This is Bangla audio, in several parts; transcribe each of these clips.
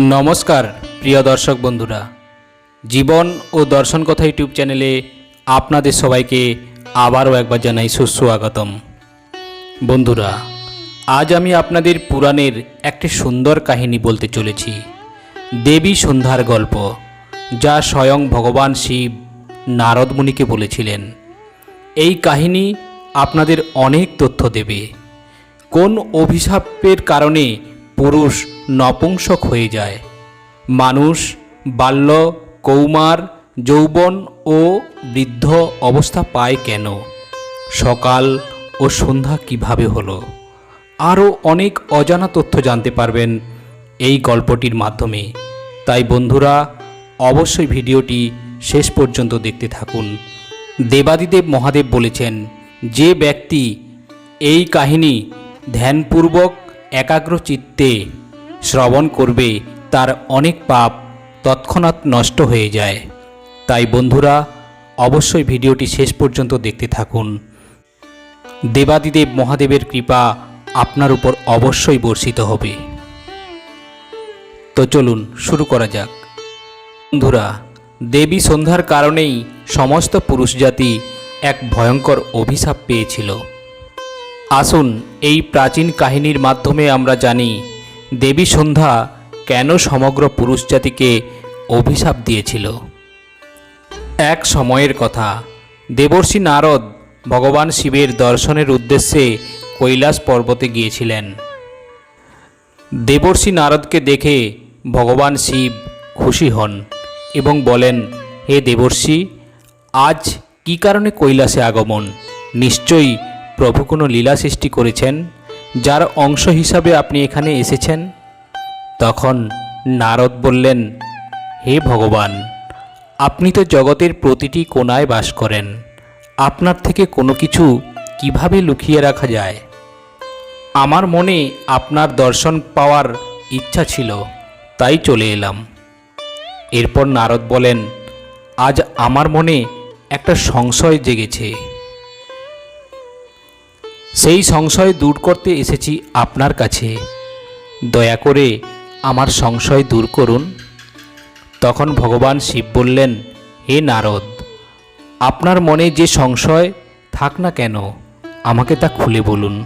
নমস্কার, প্রিয় দর্শক বন্ধুরা। জীবন ও দর্শন কথা ইউটিউব চ্যানেলে আপনাদের সবাইকে আবারও একবার জানাই সুস্বাগতম। বন্ধুরা, আজ আমি আপনাদের পুরাণের একটি সুন্দর কাহিনী বলতে চলেছি। দেবী সন্ধ্যার গল্প, যা স্বয়ং ভগবান শিব নারদ মুনিকে বলেছিলেন। এই কাহিনী আপনাদের অনেক তথ্য দেবে। কোন অভিশাপের কারণে পুরুষ নপুংসক হয়ে যায়। মানুষ, বাল্য, কৌমার, যৌবন ও বৃদ্ধ অবস্থা পায় কেন? সকাল ও সন্ধ্যা কীভাবে হলো? আরও অনেক অজানা তথ্য জানতে পারবেন এই গল্পটির মাধ্যমে। তাই বন্ধুরা, অবশ্যই ভিডিওটি শেষ পর্যন্ত দেখতে থাকুন। দেবাদিদেব মহাদেব বলেছেন, যে ব্যক্তি এই কাহিনী ধ্যানপূর্বক একাগ্র চিত্তে শ্রবণ করবে, তার অনেক পাপ তৎক্ষণাৎ নষ্ট হয়ে যায়। তাই বন্ধুরা, অবশ্যই ভিডিওটি শেষ পর্যন্ত দেখতে থাকুন। দেবাদিদেব মহাদেবের কৃপা আপনার উপর অবশ্যই বর্ষিত হবে। তো চলুন, শুরু করা যাক। বন্ধুরা, দেবী সন্ধ্যার কারণেই সমস্ত পুরুষ জাতি এক ভয়ঙ্কর অভিশাপ পেয়েছিল। আসুন, এই প্রাচীন কাহিনীর মাধ্যমে আমরা জানি, দেবী সন্ধ্যা কেন সমগ্র পুরুষ জাতিকে অভিশাপ দিয়েছিল। এক সময়ের কথা, দেবর্ষি নারদ ভগবান শিবের দর্শনের উদ্দেশ্যে কৈলাস পর্বতে গিয়েছিলেন। দেবর্ষি নারদকে দেখে ভগবান শিব খুশি হন এবং বলেন, হে দেবর্ষি, আজ কি কারণে কৈলাসে আগমন? নিশ্চয়ই প্রভু কোনো লীলা সৃষ্টি করেছেন, যার অংশ হিসাবে আপনি এখানে এসেছেন? তখন নারদ বললেন, হে ভগবান, আপনি তো জগতের প্রতিটি কোণায় বাস করেন। আপনার থেকে কোনো কিছু কীভাবে লুকিয়ে রাখা যায়? আমার মনে আপনার দর্শন পাওয়ার ইচ্ছা ছিল, তাই চলে এলাম। এরপর নারদ বলেন, আজ আমার মনে একটা সংশয় জেগেছে। সেই সংশয় দূর করতে এসেছি আপনার কাছে। দয়া করে আমার সংশয় দূর করুন। তখন ভগবান শিব বললেন, হে নারদ, আপনার মনে যে সংশয়, থাক না কেন, আমাকে তা খুলে বলুন।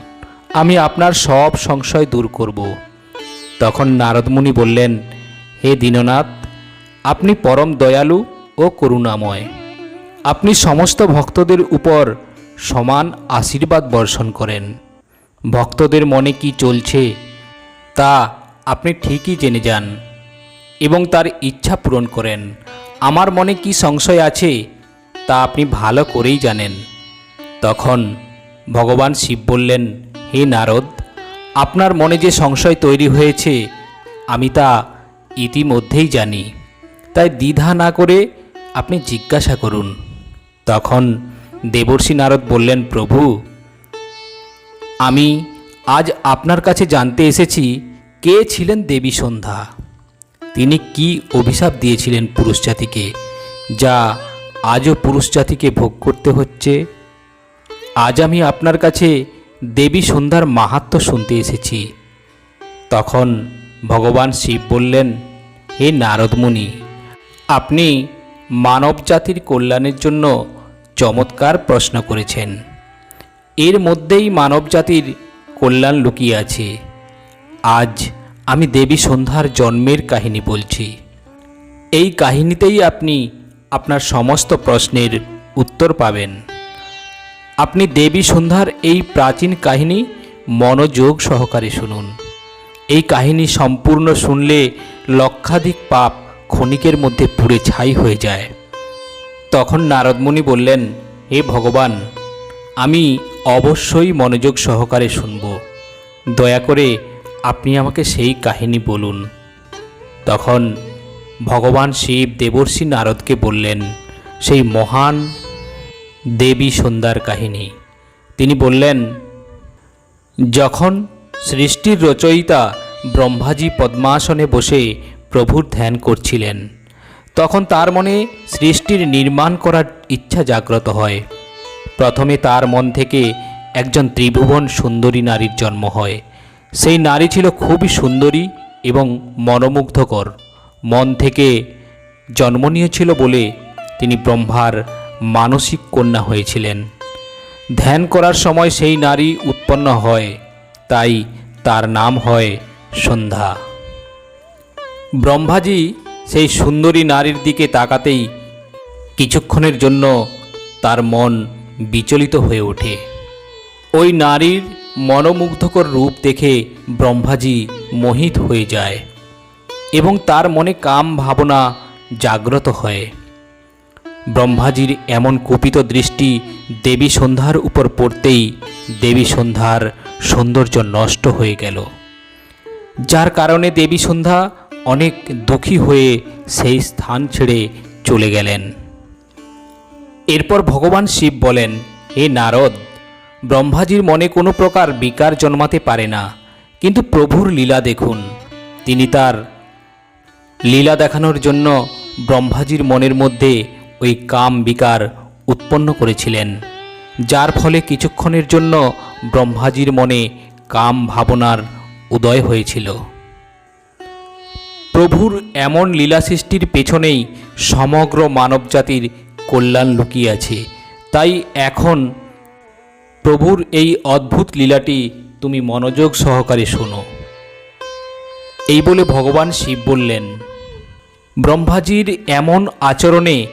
আমি আপনার সব সংশয় দূর করব। তখন নারদমুনি বললেন, হে দীননাথ, আপনি পরম দয়ালু ও করুণাময়। আপনি সমস্ত ভক্তদের উপর সমান আশীর্বাদ বর্ষণ করেন। ভক্তদের মনে কি চলছে, তা আপনি ঠিকই জেনে যান এবং তার ইচ্ছা পূরণ করেন। আমার মনে কি সংশয় আছে, তা আপনি ভালো করেই জানেন। তখন ভগবান শিব বললেন, হে নারদ, আপনার মনে যে সংশয় তৈরি হয়েছে, আমি তা ইতিমধ্যেই জানি। তাই দ্বিধা না করে আপনি জিজ্ঞাসা করুন। তখন দেবর্ষি নারদ বললেন, প্রভু, আমি আজ আপনার কাছে জানতে এসেছি কে ছিলেন দেবী সন্ধ্যা। তিনি কি অভিশাপ দিয়েছিলেন পুরুষ জাতিকে, যা আজও পুরুষ জাতিকে ভোগ করতে হচ্ছে? আজ আমি আপনার কাছে দেবী সন্ধ্যার মাহাত্ম্য শুনতে এসেছি। তখন ভগবান শিব বললেন, হে নারদমুনি, আপনি মানব জাতির কল্যাণের জন্য চমৎকার প্রশ্ন করেছেন। এর মধ্যেই মানবজাতির কল্যাণ লুকিয়ে আছে। আজ আমি দেবী সন্ধ্যার জন্মের কাহিনী বলছি। এই কাহিনীতেই আপনি আপনার সমস্ত প্রশ্নের উত্তর পাবেন। আপনি দেবী সন্ধ্যার এই প্রাচীন কাহিনী মনোযোগ সহকারে শুনুন। এই কাহিনী সম্পূর্ণ শুনলে লক্ষাধিক পাপ ক্ষণিকের মধ্যে পুড়ে ছাই হয়ে যায়। তখন নারদমুনি বললেন, হে ভগবান, আমি অবশ্যই মনোযোগ সহকারে শুনব। দয়া করে আপনি আমাকে সেই কাহিনী বলুন। তখন ভগবান শিব দেবর্ষি নারদকে বললেন, সেই মহান দেবী সন্ধ্যার কাহিনী। তিনি বললেন, যখন সৃষ্টির রচয়িতা ব্রহ্মাজি পদ্মাসনে বসে প্রভুর ধ্যান করছিলেন তখন তার মনে সৃষ্টির নির্মাণ করার ইচ্ছা জাগ্রত হয়। প্রথমে তার মন থেকে একজন ত্রিভুবন সুন্দরী নারীর জন্ম হয়। সেই নারী ছিল খুবই সুন্দরী এবং মনোমুগ্ধকর। মন থেকে জন্ম নিয়েছিল বলে তিনি ব্রহ্মার মানসিক কন্যা হয়েছিলেন। ধ্যান করার সময় সেই নারী উৎপন্ন হয়, তাই তার নাম হয় সন্ধ্যা। ব্রহ্মাজি সেই সুন্দরী নারীর দিকে তাকাতেই কিছুক্ষণের জন্য তার মন বিচলিত হয়ে ওঠে। ওই নারীর মনোমুগ্ধকর রূপ দেখে ব্রহ্মাজি মোহিত হয়ে যায় এবং তার মনে কাম ভাবনা জাগ্রত হয়। ব্রহ্মাজির এমন কুপিত দৃষ্টি দেবী সন্ধ্যার উপর পড়তেই দেবী সন্ধ্যার সৌন্দর্য নষ্ট হয়ে গেল। যার কারণে দেবী সন্ধ্যা অনেক দুঃখী হয়ে সেই স্থান ছেড়ে চলে গেলেন। এরপর ভগবান শিব বলেন, হে নারদ, ব্রহ্মাজির মনে কোনো প্রকার বিকার জন্মাতে পারে না, কিন্তু প্রভুর লীলা দেখুন। তিনি তার লীলা দেখানোর জন্য ব্রহ্মাজির মনের মধ্যে ওই কাম বিকার উৎপন্ন করেছিলেন, যার ফলে কিছুক্ষণের জন্য ব্রহ্মাজির মনে কাম ভাবনার উদয় হয়েছিল। প্রভুর এমন লীলা সৃষ্টির পেছনেই সমগ্র মানবজাতির কল্যাণ লুকিয়ে আছে। তাই এখন প্রভুর এই অদ্ভুত লীলাটি তুমি মনোযোগ সহকারে শোনো। এই বলে ভগবান শিব বললেন, ব্রহ্মাজির এমন আচরণে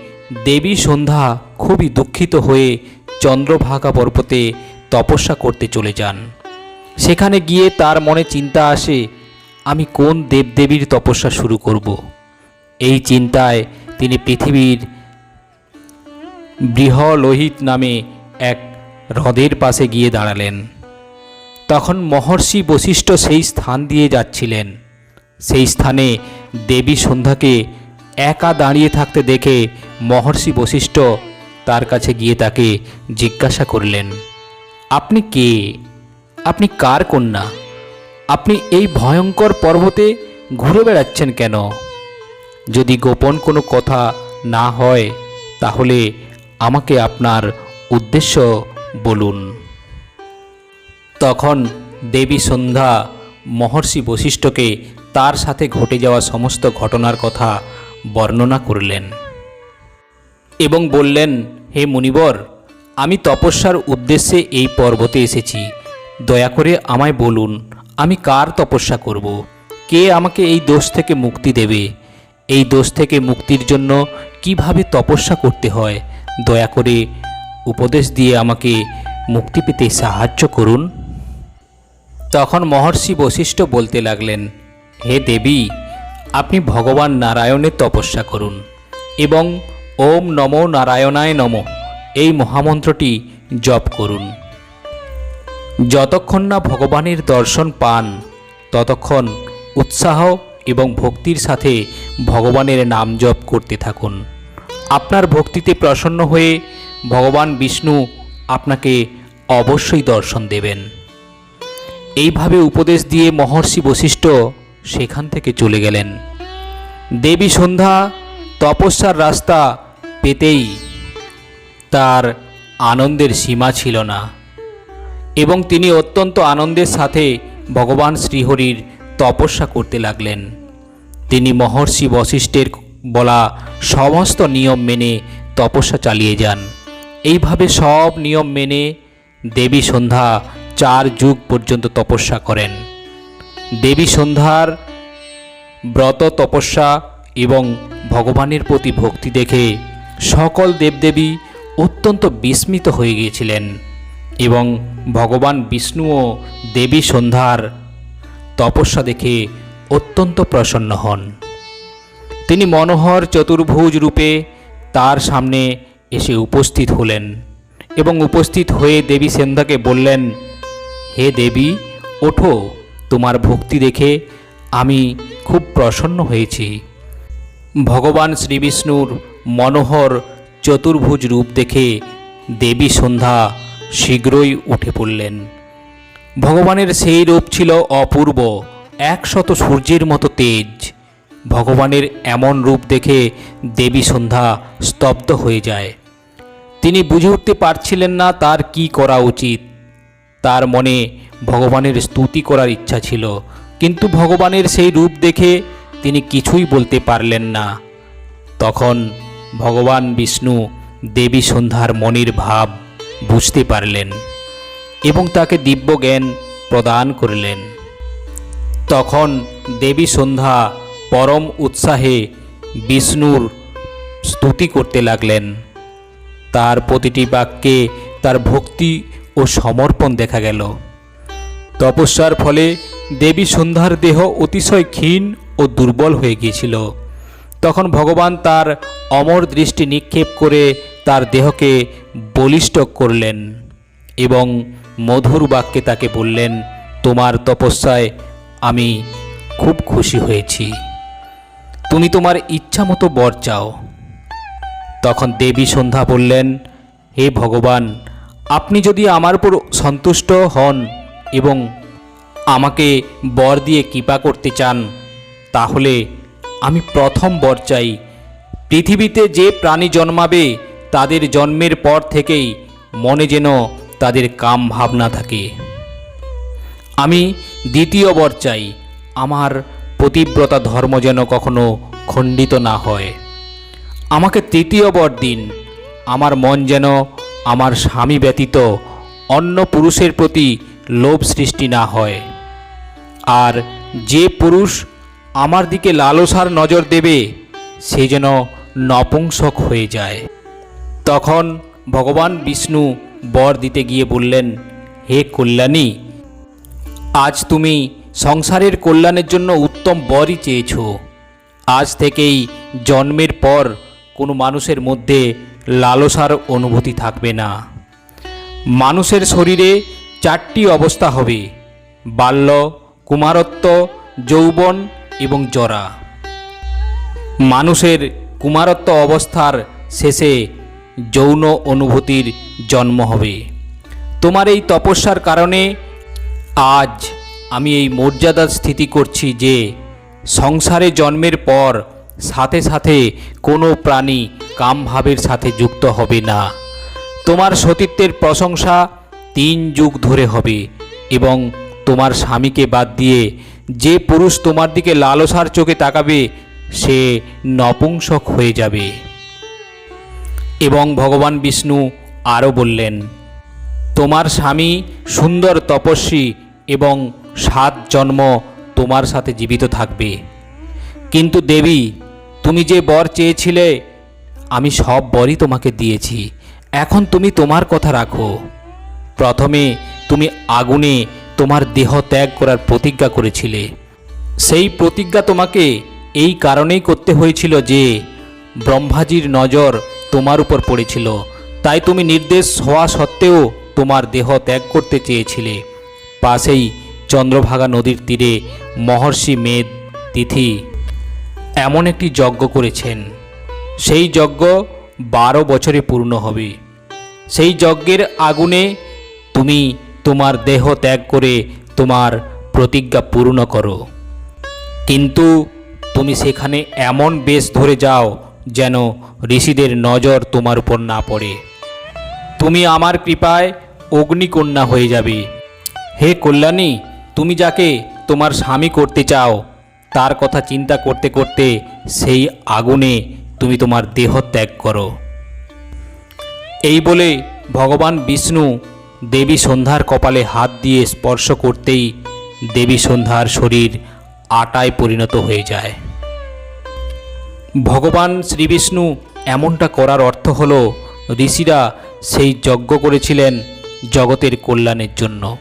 দেবী সন্ধ্যা খুবই দুঃখিত হয়ে চন্দ্রভাগা পর্বতে তপস্যা করতে চলে যান। সেখানে গিয়ে তার মনে চিন্তা আসে আমি কোন দেবদেবীর তপস্যা শুরু করব? এই চিন্তায় তিনি পৃথিবীর বৃহলোহিত নামে এক হ্রদের পাশে গিয়ে দাঁড়ালেন। তখন মহর্ষি বশিষ্ঠ সেই স্থান দিয়ে যাচ্ছিলেন। সেই স্থানে দেবী সন্ধ্যাকে একা দাঁড়িয়ে থাকতে দেখে মহর্ষি বশিষ্ঠ তার কাছে গিয়ে তাকে জিজ্ঞাসা করলেন, আপনি কে? আপনি কার কন্যা? আপনি এই ভয়ঙ্কর পর্বতে ঘুরে বেড়াচ্ছেন কেন? যদি গোপন কোনো কথা না হয়, তাহলে আমাকে আপনার উদ্দেশ্য বলুন। তখন দেবী সন্ধ্যা মহর্ষি বশিষ্ঠকে তার সাথে ঘটে যাওয়া সমস্ত ঘটনার কথা বর্ণনা করলেন এবং বললেন, হে মুনিবর, আমি তপস্যার উদ্দেশ্যে এই পর্বতে এসেছি। দয়া করে আমায় বলুন আমি কার তপস্যা করব? কে আমাকে এই দোষ থেকে মুক্তি দেবে? এই দোষ থেকে মুক্তির জন্য কীভাবে তপস্যা করতে হয়? দয়া করে উপদেশ দিয়ে আমাকে মুক্তি পেতে সাহায্য করুন। তখন মহর্ষি বশিষ্ঠ বলতে লাগলেন, হে দেবী, আপনি ভগবান নারায়ণের তপস্যা করুন এবং ওম নমো নারায়ণায় নম। এই মহামন্ত্রটি জপ করুন। যতক্ষণ না ভগবানের দর্শন পান, ততক্ষণ উৎসাহ এবং ভক্তির সাথে ভগবানের নাম জপ করতে থাকুন। আপনার ভক্তিতে প্রসন্ন হয়ে ভগবান বিষ্ণু আপনাকে অবশ্যই দর্শন দেবেন। এইভাবে উপদেশ দিয়ে মহর্ষি বশিষ্ঠ সেখান থেকে চলে গেলেন। দেবী সন্ধ্যা তপস্যার রাস্তা পেতেই তার আনন্দের সীমা ছিল না। এবং তিনি অত্যন্ত আনন্দের সাথে ভগবান শ্রীহরির তপস্যা করতে লাগলেন। তিনি মহর্ষি বশিষ্ঠের বলা সমস্ত নিয়ম মেনে তপস্যা চালিয়ে যান। এইভাবে সব নিয়ম মেনে দেবী সন্ধ্যা চার যুগ পর্যন্ত তপস্যা করেন। দেবী সন্ধ্যার ব্রত তপস্যা এবং ভগবানের প্রতি ভক্তি দেখে সকল দেবদেবী অত্যন্ত বিস্মিত হয়ে গিয়েছিলেন। এবং ভগবান বিষ্ণুও দেবী সন্ধ্যার তপস্যা দেখে অত্যন্ত প্রসন্ন হন। তিনি মনোহর চতুর্ভুজ রূপে তার সামনে এসে উপস্থিত হলেন এবং উপস্থিত হয়ে দেবী সন্ধ্যাকে বললেন, হে দেবী, ওঠো, তোমার ভক্তি দেখে আমি খুব প্রসন্ন হয়েছি। ভগবান শ্রীবিষ্ণুর মনোহর চতুর্ভুজ রূপ দেখে দেবী সন্ধ্যা শীঘ্রই উঠে পড়লেন। ভগবানের সেই রূপ ছিল অপূর্ব, একশত সূর্যের মতো তেজ। ভগবানের এমন রূপ দেখে দেবী সন্ধ্যা স্তব্ধ হয়ে যায়। তিনি বুঝে উঠতে পারছিলেন না তার কি করা উচিত। তার মনে ভগবানের স্তুতি করার ইচ্ছা ছিল, কিন্তু ভগবানের সেই রূপ দেখে তিনি কিছুই বলতে পারলেন না। তখন ভগবান বিষ্ণু দেবী সন্ধ্যার মনির ভাব বুঝতে পারলেন এবং তাকে দিব্য জ্ঞান প্রদান করলেন। তখন দেবী সন্ধ্যা পরম উৎসাহে বিষ্ণুর স্তুতি করতে লাগলেন। তার প্রতিটি বাক্যে তার ভক্তি ও সমর্পণ দেখা গেল। তপস্যার ফলে দেবী সন্ধ্যার দেহ অতিশয় ক্ষীণ ও দুর্বল হয়ে গিয়েছিল। তখন ভগবান তার অমর দৃষ্টি নিক্ষেপ করে তার দেহকে বলিষ্ঠ করলেন এবং মধুর বাক্যে তাকে বললেন, তোমার তপস্যায় আমি খুব খুশি হয়েছি। তুমি তোমার ইচ্ছা মতো বর চাও। তখন দেবী সন্ধ্যা বললেন, হে ভগবান, আপনি যদি আমার উপর সন্তুষ্ট হন এবং আমাকে বর দিয়ে কৃপা করতে চান, তাহলে আমি প্রথম বর চাই। পৃথিবীতে যে প্রাণী জন্মাবে তাদের জন্মের পর থেকেই মনে যেন তাদের কাম ভাবনা থাকে। আমি দ্বিতীয় বর চাই আমার প্রতিব্রতা ধর্ম যেন কখনো খণ্ডিত না হয়। আমাকে তৃতীয় বর দিন আমার মন যেন আমার স্বামী ব্যতীত অন্য পুরুষের প্রতি লোভ সৃষ্টি না হয়। আর যে পুরুষ আমার দিকে লালসার নজর দেবে, সে যেন নপুংসক হয়ে যায়। তখন ভগবান বিষ্ণু বর দিতে গিয়ে বললেন, হে কল্যাণী, আজ তুমি সংসারের কল্যাণের জন্য উত্তম বরই চেয়েছ। আজ থেকেই জন্মের পর কোনো মানুষের মধ্যে লালসার অনুভূতি থাকবে না। মানুষের শরীরে চারটি অবস্থা হবে, বাল্য, কুমারত্ব, যৌবন এবং জরা। মানুষের কুমারত্ব অবস্থার শেষে যৌন অনুভূতির জন্ম হবে। তোমার এই তপস্যার কারণে আজ আমি এই মর্যাদার স্থিতি করছি যে সংসারে জন্মের পর সাথে সাথে কোনো প্রাণী কামভাবের সাথে যুক্ত হবে না। তোমার সতীত্বের প্রশংসা তিন যুগ ধরে হবে এবং তোমার স্বামীকে বাদ দিয়ে যে পুরুষ তোমার দিকে লালসার চোখে তাকাবে, সে নপুংসক হয়ে যাবে। এবং ভগবান বিষ্ণু আরও বললেন, তোমার স্বামী সুন্দর তপস্বী এবং সাত জন্ম তোমার সাথে জীবিত থাকবে। কিন্তু দেবী, তুমি যে বর চেয়েছিলে, আমি সব বরই তোমাকে দিয়েছি। এখন তুমি তোমার কথা রাখো। প্রথমে তুমি আগুনে তোমার দেহ ত্যাগ করার প্রতিজ্ঞা করেছিলে। সেই প্রতিজ্ঞা তোমাকে এই কারণেই করতে হয়েছিল যে, ব্রহ্মাজির নজর তোমার উপর পড়েছিল। তাই তুমি নির্দেশ হওয়া সত্ত্বেও তোমার দেহ ত্যাগ করতে চেয়েছিলে। পাশেই চন্দ্রভাগা নদীর তীরে মহর্ষি মেদ তিথি এমন একটি যজ্ঞ করেছেন। সেই যজ্ঞ বারো বছরে পূর্ণ হবে। সেই যজ্ঞের আগুনে তুমি তোমার দেহ ত্যাগ করে তোমার প্রতিজ্ঞা পূর্ণ করো। কিন্তু তুমি সেখানে এমন বেশ ধরে যাও যেন ঋষিদের নজর তোমার উপর না পড়ে। তুমি আমার কৃপায় অগ্নিকন্যা হয়ে যাবে। হে কল্যাণী, তুমি যাকে তোমার স্বামী করতে চাও, তার কথা চিন্তা করতে করতে সেই আগুনে তুমি তোমার দেহ ত্যাগ করো। এই বলে ভগবান বিষ্ণু দেবী সন্ধ্যার কপালে হাত দিয়ে স্পর্শ করতেই দেবী সন্ধ্যার শরীর আটায় পরিণত হয়ে যায়। ভগবান শ্রীবিষ্ণু এমনটা করার অর্থ হল, ঋষিরা সেই যজ্ঞ করেছিলেন জগতের কল্যাণের জন্য।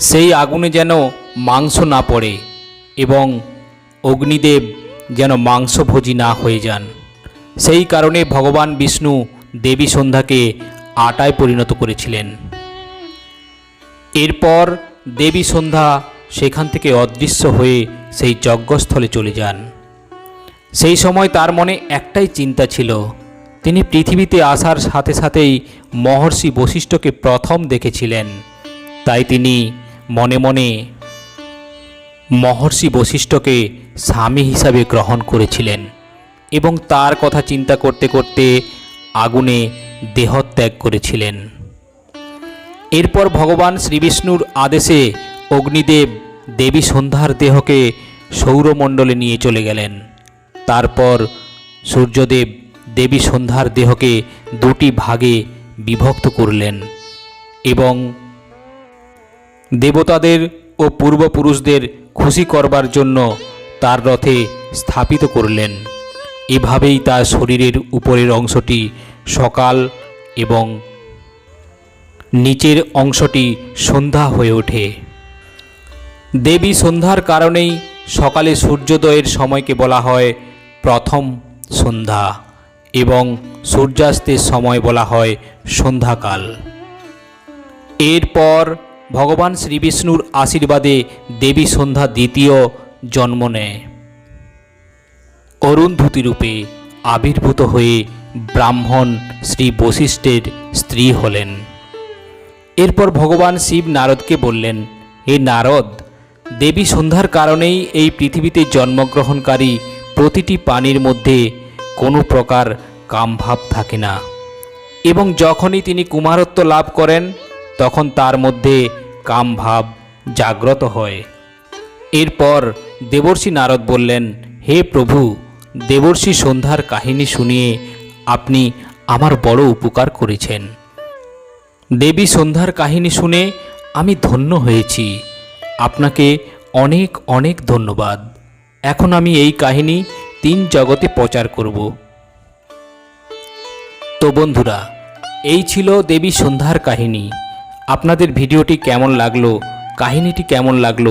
সেই আগুনে যেন মাংস না পড়ে এবং অগ্নিদেব যেন মাংসভোজী না হয়ে যান। সেই কারণে ভগবান বিষ্ণু দেবী সন্ধ্যাকে আটায় পরিণত করেছিলেন। এরপর দেবী সন্ধ্যা সেখান থেকে অদৃশ্য হয়ে সেই যজ্ঞস্থলে চলে যান। সেই সময় তার মনে একটাই চিন্তা ছিল। তিনি পৃথিবীতে আসার সাথে সাথেই মহর্ষি বশিষ্ঠকে প্রথম দেখেছিলেন। তাই তিনি মনে মনে মহর্ষি বশিষ্ঠকে স্বামী হিসাবে গ্রহণ করেছিলেন এবং তার কথা চিন্তা করতে করতে আগুনে দেহত্যাগ করেছিলেন। এরপর ভগবান শ্রীবিষ্ণুর আদেশে অগ্নিদেব দেবী সন্ধ্যার দেহকে সৌরমণ্ডলে নিয়ে চলে গেলেন। তারপর সূর্যদেব দেবী সন্ধ্যার দেহকে দুটি ভাগে বিভক্ত করলেন এবং দেবতাদের ও পূর্বপুরুষদের খুশি করবার জন্য তার রথে স্থাপিত করলেন। এভাবেই তার শরীরের উপরের অংশটি সকাল এবং নিচের অংশটি সন্ধ্যা হয়ে ওঠে। দেবী সন্ধ্যার কারণেই সকালে সূর্যোদয়ের সময়কে বলা হয় প্রথম সন্ধ্যা এবং সূর্যাস্তের সময় বলা হয় সন্ধ্যাকাল। এরপর ভগবান শ্রীবিষ্ণুর আশীর্বাদে দেবী সন্ধ্যা দ্বিতীয় জন্ম নেয়। অরুন্ধতী রূপে আবির্ভূত হয়ে ব্রাহ্মণ শ্রী বশিষ্ঠের স্ত্রী হলেন। এরপর ভগবান শিব নারদকে বললেন, হে নারদ, দেবী সন্ধ্যার কারণেই এই পৃথিবীতে জন্মগ্রহণকারী প্রতিটি পানির মধ্যে কোনো প্রকার কামভাব থাকে না। এবং যখনই তিনি কুমারত্ব লাভ করেন, তখন তার মধ্যে কামভাব জাগ্রত হয়। এরপর দেবর্ষি নারদ বললেন, হে প্রভু, দেবর্ষি সন্ধ্যার কাহিনী শুনিয়ে আপনি আমার বড় উপকার করেছেন। দেবী সন্ধ্যার কাহিনী শুনে আমি ধন্য হয়েছি। আপনাকে অনেক অনেক ধন্যবাদ। এখন আমি এই কাহিনী তিন জগতে প্রচার করব। তো বন্ধুরা, এই ছিল দেবী সন্ধ্যার কাহিনী। আপনাদের ভিডিওটি কেমন লাগল, কাহিনীটি কেমন লাগল,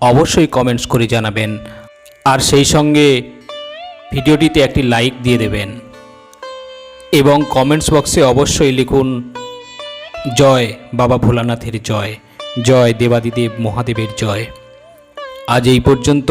অবশ্যই কমেন্টস করে জানাবেন। আর সেই সঙ্গে ভিডিওটিতে একটি লাইক দিয়ে দেবেন। এবং কমেন্টস বক্সে অবশ্যই লিখুন, জয় বাবা ভোলানাথের জয় জয় দেবাদিদেব মহাদেবের জয়। আজ এই পর্যন্ত